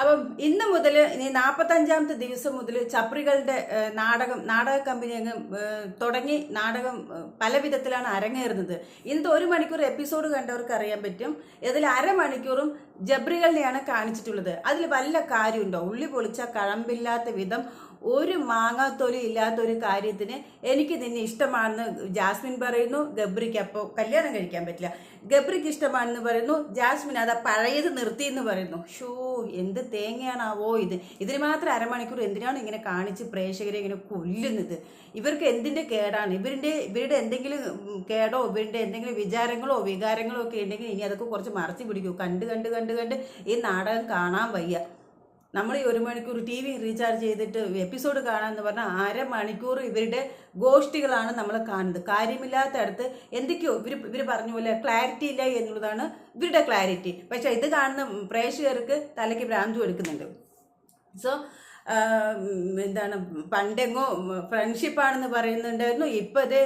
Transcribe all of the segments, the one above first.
അപ്പം ഇന്ന് മുതൽ ഇനി നാൽപ്പത്തഞ്ചാമത്തെ ദിവസം മുതൽ ചപ്രികളുടെ നാടകം നാടക കമ്പനി അങ്ങ് തുടങ്ങി നാടകം പല വിധത്തിലാണ് അരങ്ങേറുന്നത്. ഇന്നത്തെ ഒരു മണിക്കൂർ എപ്പിസോഡ് കണ്ടവർക്ക് അറിയാൻ പറ്റും. ഇതിൽ അരമണിക്കൂറും ജബ്രികളിനെയാണ് കാണിച്ചിട്ടുള്ളത്. അതിൽ വല്ല കാര്യമുണ്ടോ? ഉള്ളി പൊളിച്ച കഴമ്പില്ലാത്ത വിധം ഒരു മാങ്ങാത്തൊലി ഇല്ലാത്തൊരു കാര്യത്തിന് എനിക്ക് നിന്നെ ഇഷ്ടമാണെന്ന് ജാസ്മിൻ പറയുന്നു. ഗബ്രിക്ക് അപ്പോൾ കല്യാണം കഴിക്കാൻ പറ്റില്ല. ഗബ്രിക്ക് ഇഷ്ടമാണെന്ന് പറയുന്നു. ജാസ്മിൻ അതാ പഴയത് നിർത്തി എന്ന് പറയുന്നു. ഷോ എന്ത് തേങ്ങയാണാവോ ഇത്. ഇതിന് മാത്രം അരമണിക്കൂർ എന്തിനാണ് ഇങ്ങനെ കാണിച്ച് പ്രേക്ഷകരെ ഇങ്ങനെ കൊല്ലുന്നത്? ഇവർക്ക് എന്തിന്റെ കേടാണ്? ഇവരുടെ ഇവരുടെ എന്തെങ്കിലും കേടോ ഇവരുടെ എന്തെങ്കിലും വിചാരങ്ങളോ വികാരങ്ങളോ ഒക്കെ ഉണ്ടെങ്കിൽ ഇനി അതൊക്കെ കുറച്ച് മറച്ചു പിടിക്കൂ. കണ്ട് കണ്ട് കണ്ട് കണ്ട് ഈ നാടകം കാണാൻ വയ്യ. നമ്മൾ ഈ ഒരു മണിക്കൂർ ടി വി റീചാർജ് ചെയ്തിട്ട് എപ്പിസോഡ് കാണാൻ കാണാമെന്ന് പറഞ്ഞാൽ അര മണിക്കൂർ ഇവരുടെ ഗോഷ്ഠികളാണ് നമ്മൾ കാണുന്നത്. കാര്യമില്ലാത്ത അടുത്ത് എന്തൊക്കെയോ ഇവർ ഇവർ പറഞ്ഞ പോലെ ക്ലാരിറ്റി ഇല്ല എന്നുള്ളതാണ് ഇവരുടെ ക്ലാരിറ്റി പക്ഷേ ഇത് കാണുന്ന പ്രേക്ഷകർക്ക് തലയ്ക്ക് ഭ്രാന്തി എടുക്കുന്നുണ്ട് സോ എന്താണ് പണ്ടെങ്ങോ ഫ്രണ്ട്ഷിപ്പാണെന്ന് പറയുന്നുണ്ടായിരുന്നു ഇപ്പം അത്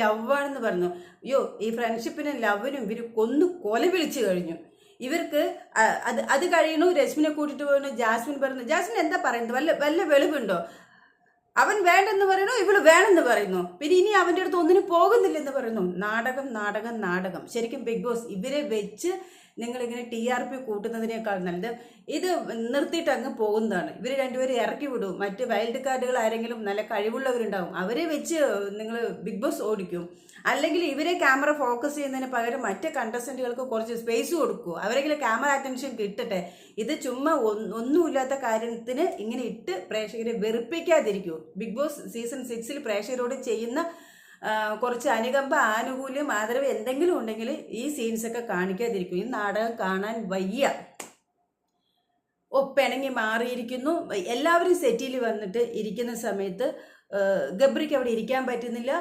ലവ് ആണെന്ന് പറഞ്ഞു. അയ്യോ ഈ ഫ്രണ്ട്ഷിപ്പിനും ലവിനും ഇവർ കൊന്നു കൊല വിളിച്ചു കഴിഞ്ഞു. ഇവർക്ക് അത് അത് കഴിയണു രശ്മിനെ കൂട്ടിട്ട് പോകുന്നു ജാസ്മിൻ പറയുന്നു ജാസ്മിൻ എന്താ പറയുന്നത്? വല്ല വല്ല വെളിവുണ്ടോ? അവൻ വേണ്ടെന്ന് പറയുന്നു ഇവൾ വേണമെന്ന് പറയുന്നു. പിന്നെ ഇനി അവന്റെ അടുത്ത് ഒന്നിനും പോകുന്നില്ലെന്ന് പറയുന്നു. നാടകം നാടകം നാടകം. ശരിക്കും ബിഗ് ബോസ് ഇവരെ വെച്ച് നിങ്ങളിങ്ങനെ ടി ആർ പി കൂട്ടുന്നതിനേക്കാൾ നല്ലത് ഇത് നിർത്തിയിട്ട് അങ്ങ് പോകുന്നതാണ്. ഇവർ രണ്ടുപേരും ഇറക്കി വിടും. മറ്റ് വൈൽഡ് കാർഡുകൾ ആരെങ്കിലും നല്ല കഴിവുള്ളവരുണ്ടാവും. അവരെ വെച്ച് നിങ്ങൾ ബിഗ് ബോസ് ഓടിക്കും. അല്ലെങ്കിൽ ഇവരെ ക്യാമറ ഫോക്കസ് ചെയ്യുന്നതിന് പകരം മറ്റ് കണ്ടസ്റ്റന്റുകൾക്ക് കുറച്ച് സ്പേസ് കൊടുക്കൂ. അവരെങ്കിലും ക്യാമറ അറ്റൻഷൻ കിട്ടട്ടെ. ഇത് ചുമ്മാ ഒന്നുമില്ലാത്ത കാര്യത്തിന് ഇങ്ങനെ ഇട്ട് പ്രേക്ഷകരെ വെറുപ്പിക്കാതിരിക്കൂ. ബിഗ് ബോസ് സീസൺ സിക്സിൽ പ്രേക്ഷകരോട് ചെയ്യുന്ന കുറച്ച് അനുകമ്പ ആനുകൂല്യം ആദരവ് എന്തെങ്കിലും ഉണ്ടെങ്കിൽ ഈ സീൻസൊക്കെ കാണിക്കാതിരിക്കും. ഈ നാടകം കാണാൻ വയ്യ. ഒപ്പിണങ്ങി മാറിയിരിക്കുന്നു. എല്ലാവരും സെറ്റിൽ വന്നിട്ട് ഇരിക്കുന്ന സമയത്ത് ഗബ്രിക്ക് അവിടെ ഇരിക്കാൻ പറ്റുന്നില്ല.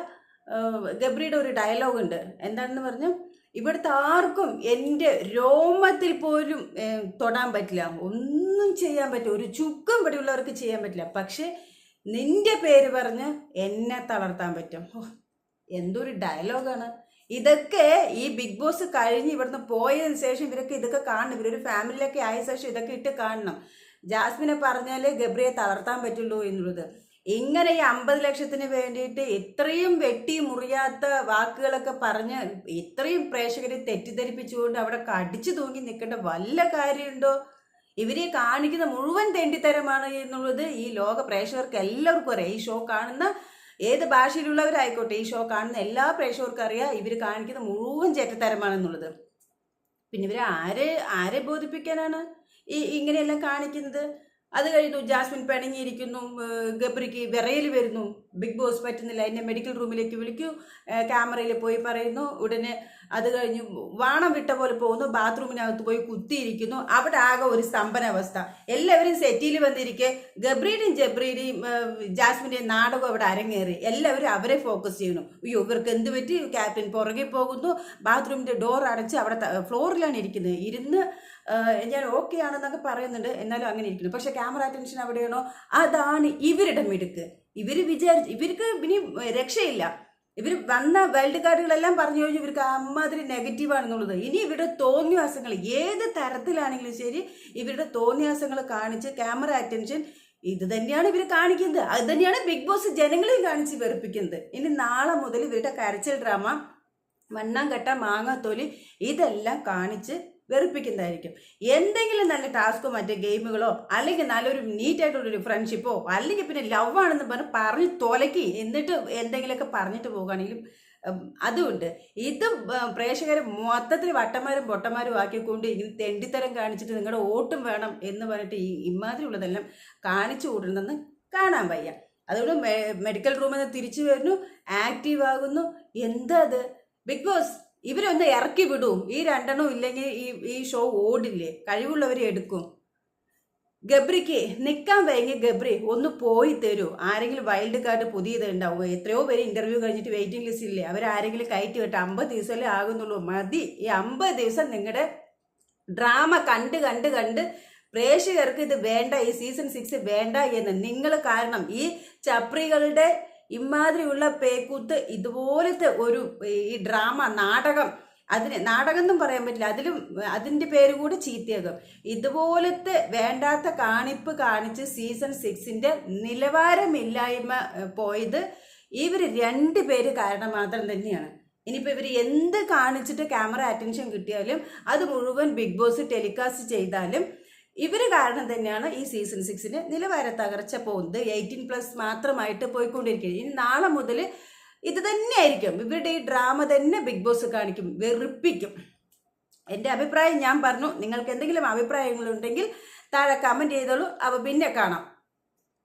ഗബ്രിയുടെ ഒരു ഡയലോഗ് ഉണ്ട്. എന്താണെന്ന് പറഞ്ഞു ഇവിടുത്തെ ആർക്കും എന്റെ രോമത്തിൽ പോലും തൊടാൻ പറ്റില്ല. ഒന്നും ചെയ്യാൻ പറ്റില്ല. ഒരു ചുക്കും ഇവിടെയുള്ളവർക്ക് ചെയ്യാൻ പറ്റില്ല. പക്ഷേ നിന്റെ പേര് പറഞ്ഞ് എന്നെ തളർത്താൻ പറ്റും. എന്തൊരു ഡയലോഗാണ് ഇതൊക്കെ ഈ ബിഗ് ബോസ് കഴിഞ്ഞ് ഇവിടുന്ന് പോയതിന് ശേഷം ഇവരൊക്കെ ഇതൊക്കെ കാണണം. ഇവരൊരു ഫാമിലിയിലൊക്കെ ആയ ശേഷം ഇതൊക്കെ ഇട്ട് കാണണം. ജാസ്മിനെ പറഞ്ഞാലേ ഗബ്രിയെ തളർത്താൻ പറ്റുള്ളൂ എന്നുള്ളത്. ഇങ്ങനെ ഈ അമ്പത് ലക്ഷത്തിന് വേണ്ടിയിട്ട് ഇത്രയും വെട്ടി മുറിയാത്ത വാക്കുകളൊക്കെ പറഞ്ഞ് ഇത്രയും പ്രേക്ഷകരെ തെറ്റിദ്ധരിപ്പിച്ചുകൊണ്ട് അവിടെ കടിച്ചു തൂങ്ങി നിൽക്കേണ്ട വല്ല കാര്യമുണ്ടോ? ഇവരെ കാണിക്കുന്ന മുഴുവൻ തെണ്ടിത്തരമാണ് എന്നുള്ളത് ഈ ലോക പ്രേക്ഷകർക്ക് എല്ലാവർക്കും അറിയാം. ഈ ഷോ കാണുന്ന ഏത് ഭാഷയിലുള്ളവരായിക്കോട്ടെ ഈ ഷോ കാണുന്ന എല്ലാ പ്രേക്ഷകർക്കും അറിയാം ഇവർ കാണിക്കുന്ന മുഴുവൻ ചേറ്റത്തരമാണെന്നുള്ളത് പിന്നെ ഇവരെ ആരെ ആരെ ബോധിപ്പിക്കാനാണ് ഈ ഇങ്ങനെയെല്ലാം കാണിക്കുന്നത്? അത് കഴിഞ്ഞു ജാസ്മിൻ പിണങ്ങിയിരിക്കുന്നു ഗബ്രിക്ക് വിറയൽ വരുന്നു. ബിഗ് ബോസ് പറ്റുന്നില്ല എന്നെ മെഡിക്കൽ റൂമിലേക്ക് വിളിക്കൂ ക്യാമറയിൽ പോയി പറയുന്നു. ഉടനെ അത് കഴിഞ്ഞു വാണം വിട്ട പോലെ പോകുന്നു ബാത്റൂമിനകത്ത് പോയി കുത്തിയിരിക്കുന്നു. അവിടെ ആകെ ഒരു സ്തംഭനാവസ്ഥ. എല്ലാവരും സെറ്റിയിൽ വന്നിരിക്കെ ഗബ്രീനെയും ജബ്രീനെയും ജാസ്മിന്റെയും നാടകം അവിടെ അരങ്ങേറി. എല്ലാവരും അവരെ ഫോക്കസ് ചെയ്യുന്നു. അയ്യോ ഇവർക്ക് എന്ത് പറ്റി? ക്യാപ്റ്റൻ പുറകെ പോകുന്നു. ബാത്റൂമിന്റെ ഡോർ അടച്ച് അവിടെ ഫ്ലോറിലാണ് ഇരിക്കുന്നത്. ഇരുന്ന് ഞാൻ ഓക്കെ ആണെന്നൊക്കെ പറയുന്നുണ്ട്. എന്നാലും അങ്ങനെ ഇരിക്കുന്നു. പക്ഷെ ക്യാമറ അറ്റൻഷൻ അവിടെയാണോ? അതാണ് ഇവരുടെ മിടുക്ക്. ഇവർ വിചാരിച്ച് ഇവർക്ക് ഇനി രക്ഷയില്ല. ഇവർ വന്ന വേൾഡ് കാർഡുകളെല്ലാം പറഞ്ഞു കഴിഞ്ഞാൽ ഇവർക്ക് അമ്മാതിരി നെഗറ്റീവ് ആണെന്നുള്ളത്. ഇനി ഇവരുടെ തോന്നിയാസങ്ങൾ ഏത് തരത്തിലാണെങ്കിലും ശരി ഇവരുടെ തോന്നിയാസങ്ങൾ കാണിച്ച് ക്യാമറ അറ്റൻഷൻ ഇത് തന്നെയാണ് ഇവർ കാണിക്കുന്നത്. അത് തന്നെയാണ് ബിഗ് ബോസ് ജനങ്ങളെയും കാണിച്ച് വെറുപ്പിക്കുന്നത്. ഇനി നാളെ മുതൽ ഇവരുടെ കരച്ചിൽ ഡ്രാമ മണ്ണാങ്കട്ട മാങ്ങാത്തോലി ഇതെല്ലാം കാണിച്ച് വെറുപ്പിക്കുന്നതായിരിക്കും. എന്തെങ്കിലും നല്ല ടാസ്കോ മറ്റേ ഗെയിമുകളോ അല്ലെങ്കിൽ നല്ലൊരു നീറ്റായിട്ടുള്ളൊരു ഫ്രണ്ട്ഷിപ്പോ അല്ലെങ്കിൽ പിന്നെ ലവ് ആണെന്ന് പറഞ്ഞ് പറഞ്ഞ് തൊലക്കി എന്നിട്ട് എന്തെങ്കിലുമൊക്കെ പറഞ്ഞിട്ട് പോകുകയാണെങ്കിലും അതുകൊണ്ട് ഇത് പ്രേക്ഷകരെ മൊത്തത്തിൽ വട്ടന്മാരും പൊട്ടന്മാരും ആക്കിക്കൊണ്ട് ഇങ്ങനെ തെണ്ടിത്തരം കാണിച്ചിട്ട് നിങ്ങളുടെ ഓട്ടും വേണം എന്ന് പറഞ്ഞിട്ട് ഈ ഇമാതിരി ഉള്ളതെല്ലാം കാണിച്ചു കൂടണമെന്ന് കാണാൻ വയ്യ. അതുകൊണ്ട് മെഡിക്കൽ റൂമിൽ നിന്ന് തിരിച്ചു വരുന്നു ആക്റ്റീവ് ആകുന്നു. എന്താ അത്? ബിഗ് ബോസ് ഇവരൊന്ന് ഇറക്കി വിടും. ഈ രണ്ടെണ്ണം ഇല്ലെങ്കിൽ ഈ ഈ ഷോ ഓടില്ലേ? കഴിവുള്ളവരെ എടുക്കും. ഗബ്രിക്ക് നിൽക്കാൻ വയ്യെങ്കിൽ ഗബ്രി ഒന്ന് പോയി തരൂ. ആരെങ്കിലും വൈൽഡ് കാർഡ് പുതിയത് ഉണ്ടാവും എത്രയോ പേര് ഇന്റർവ്യൂ കഴിഞ്ഞിട്ട് വെയിറ്റിംഗ് ലിസ്റ്റില്ലേ അവരാരെങ്കിലും കയറ്റി വിട്ട് അമ്പത് ദിവസമല്ലേ ആകുന്നുള്ളൂ. മതി. ഈ അമ്പത് ദിവസം നിങ്ങളുടെ ഡ്രാമ കണ്ട് കണ്ട് കണ്ട് പ്രേക്ഷകർക്ക് ഇത് വേണ്ട ഈ സീസൺ സിക്സ് വേണ്ട എന്ന്. നിങ്ങൾ കാരണം ഈ ചപ്രികളുടെ ഇമാതിരിയുള്ള പേക്കൂത്ത് ഇതുപോലത്തെ ഒരു ഈ ഡ്രാമ നാടകം അതിന് നാടകം എന്നും പറയാൻ പറ്റില്ല. അതിലും അതിന്റെ പേര് കൂടി ചീത്തയാകും. ഇതുപോലത്തെ വേണ്ടാത്ത കാണിപ്പ് കാണിച്ച് സീസൺ സിക്സിന്റെ നിലവാരമില്ലായ്മ പോയത് ഇവർ രണ്ട് പേര് കാരണം മാത്രം തന്നെയാണ്. ഇനിയിപ്പോൾ ഇവർ എന്ത് കാണിച്ചിട്ട് ക്യാമറ അറ്റൻഷൻ കിട്ടിയാലും അത് മുഴുവൻ ബിഗ് ബോസ് ടെലികാസ്റ്റ് ചെയ്താലും ഇവർ കാരണം തന്നെയാണ് ഈ സീസൺ സിക്സിന് നിലവാര തകർച്ച പോകുന്നത്. എയ്റ്റീൻ പ്ലസ് മാത്രമായിട്ട് പോയിക്കൊണ്ടിരിക്കുന്നത് ഇനി നാളെ മുതൽ ഇത് തന്നെയായിരിക്കും ഇവരുടെ ഈ ഡ്രാമ തന്നെ ബിഗ് ബോസ് കാണിക്കും വെറുപ്പിക്കും. എന്റെ അഭിപ്രായം ഞാൻ പറഞ്ഞു. നിങ്ങൾക്ക് എന്തെങ്കിലും അഭിപ്രായങ്ങളുണ്ടെങ്കിൽ താഴെ കമന്റ് ചെയ്തോളൂ. അവ പിന്നെ കാണാം.